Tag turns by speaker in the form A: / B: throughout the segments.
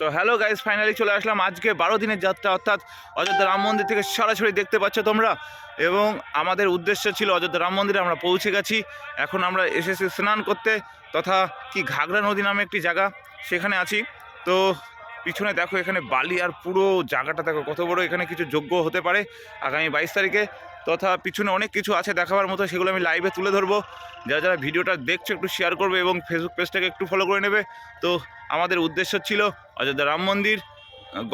A: তো hello guys finally চলে আসলাম। আজকে বারো দিনের যাত্রা, অর্থাৎ অযোধ্যা রাম মন্দির থেকে সরাসরি দেখতে পাচ্ছ তোমরা। এবং আমাদের উদ্দেশ্য ছিল অযোধ্যা রাম মন্দিরে আমরা পৌঁছে গেছি। এখন আমরা এসেছি স্নান করতে তথা কি ঘাগরা নদী নামে একটি জায়গা, সেখানে আছি। তো পিছনে দেখো এখানে বালি আর পুরো জায়গাটা দেখো কত বড়, এখানে কিছু যোগ্য হতে পারে আগামী বাইশ তারিখে। তথা পিছনে অনেক কিছু আছে দেখাবার মতো, সেগুলো আমি লাইভে তুলে ধরবো। যারা যারা ভিডিওটা দেখছ একটু শেয়ার করবে এবং ফেসবুক পেজটাকে একটু ফলো করে নেবে। তো আমাদের উদ্দেশ্য ছিল অযোধ্যা রাম মন্দির,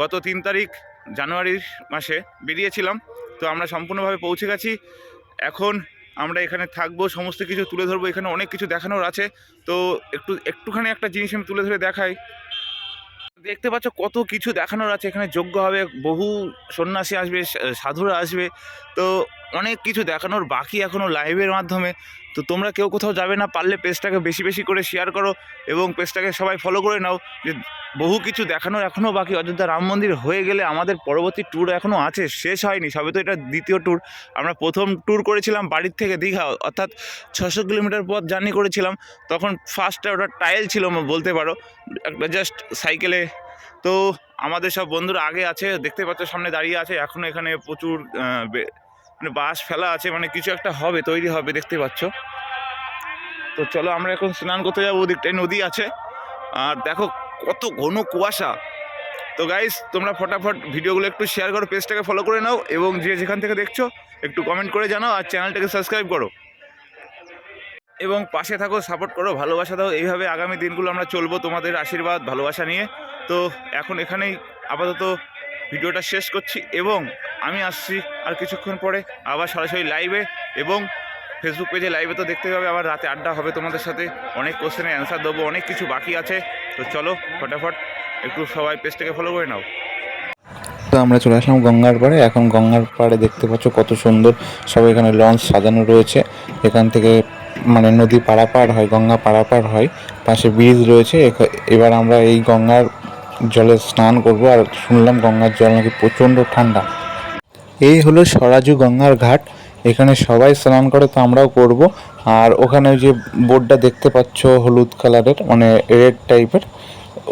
A: গত তিন তারিখ জানুয়ারির মাসে বেরিয়েছিলাম। তো আমরা সম্পূর্ণভাবে পৌঁছে গেছি। এখন আমরা এখানে থাকব, সমস্ত কিছু তুলে ধরবো। এখানে অনেক কিছু দেখানোর আছে। তো একটু, একটুখানি একটা জিনিস আমি তুলে ধরে দেখাই। দেখতে পাচ্ছ কত কিছু দেখানোর আছে। এখানে যোগ্য হবে, বহু সন্ন্যাসী আসবে সাধুরা আসবে। তো অনেক কিছু দেখানোর বাকি এখনও লাইভের মাধ্যমে। তো তোমরা কেউ কোথাও যাবে না, পারলে পেজটাকে বেশি বেশি করে শেয়ার করো এবং পেজটাকে সবাই ফলো করে নাও। যে বহু কিছু দেখানোর এখনও বাকি, অযোধ্যা রাম মন্দির হয়ে গেলে আমাদের পরবর্তী ট্যুর এখনও আছে, শেষ হয়নি, সবে তো এটা দ্বিতীয় ট্যুর আমরা প্রথম ট্যুর করেছিলাম বাড়ির থেকে দীঘা, অর্থাৎ ছশো কিলোমিটার পথ জার্নি করেছিলাম। তখন ফার্স্টে ওটা টাইল ছিল বলতে পারো। একটা জাস্ট সাইকেলে তো আমাদের সব বন্ধুরা আগে আছে, দেখতে পাচ্ছ সামনে দাঁড়িয়ে আছে এখনও এখানে প্রচুর মানে বাস ফেলা আছে মানে কিছু একটা হবে, তৈরি হবে, দেখতে পাচ্ছ। তো চলো আমরা এখন স্নান করতে যাব, ওদিকটায় নদী আছে। আর দেখো কত ঘন কুয়াশা। তো গাইস তোমরা ফটাফট ভিডিওগুলো একটু শেয়ার করো পেজটাকে ফলো করে নাও এবং যে যেখান থেকে দেখছ, একটু কমেন্ট করে জানাও আর চ্যানেলটাকে সাবস্ক্রাইব করো। এবং পাশে থাকো সাপোর্ট করো, ভালোবাসা দাও। এইভাবে আগামী দিনগুলো আমরা চলবো তোমাদের আশীর্বাদ, ভালোবাসা নিয়ে। তো এখন এখানেই আপাতত ভিডিওটা শেষ করছি এবং আমি আসছি, আর কিছুক্ষণ পরে আবার সরাসরি লাইভে এবং ফেসবুক পেজে লাইভে তো দেখতে পাবে আবার রাতে আড্ডা হবে তোমাদের সাথে। অনেক কোশ্চেনের অ্যান্সার দেবো, অনেক কিছু বাকি আছে। তো চলো, ফটাফট একটু সবাই পেজটাকে ফলো করে নাও।
B: তো আমরা চলে আসলাম গঙ্গার পাড়ে। এখন গঙ্গার পাড়ে দেখতে পাচ্ছ কত সুন্দর সব এখানে লঞ্চ সাজানো রয়েছে। এখান থেকে মানে নদী পারাপার হয়, গঙ্গা পারাপার হয়, পাশে ব্রিজ রয়েছে। এবার আমরা এই গঙ্গার জলে স্নান করব। আর শুনলাম গঙ্গার জল নাকি প্রচণ্ড ঠান্ডা। এই হলো সরাজু গঙ্গার ঘাট। এখানে সবাই স্নান করে, তো আমরাও করব। আর ওখানে ওই যে বোর্ডটা দেখতে পাচ্ছ, হলুদ কালারের মানে রেড টাইপের।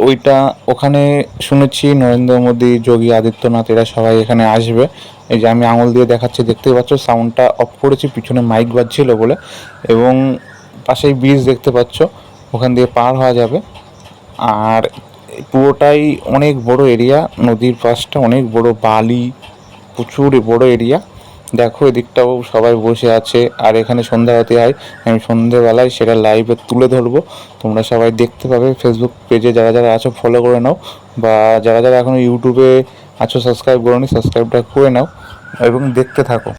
B: ওইটা ওখানে শুনেছি নরেন্দ্র মোদী, যোগী আদিত্যনাথ, এরা সবাই এখানে আসবে। এই যে আমি আঙুল দিয়ে দেখাচ্ছি দেখতে পাচ্ছ, সাউন্ডটা অফ করেছি, পিছনে মাইক বাজছিল বলে। এবং পাশেই ব্রিজ দেখতে পাচ্ছ, ওখান দিয়ে পার হওয়া যাবে। আর পুরোটাই অনেক বড় এরিয়া, নদীর পাশটা অনেক বড় বালি প্রচুর বড় এরিয়া দেখো, এদিকটাও সবাই বসে আছে। আর এখানে সন্ধ্যা হতে হয়। আমি সন্ধ্যেবেলায় সেটা লাইভে তুলে ধরবো। তোমরা সবাই দেখতে পাবে। ফেসবুক পেজে যারা যারা আছো ফলো করে নাও। বা যারা যারা এখনও ইউটিউবে আছো সাবস্ক্রাইব করো নি সাবস্ক্রাইবটা করে নাও। এবং দেখতে থাকো।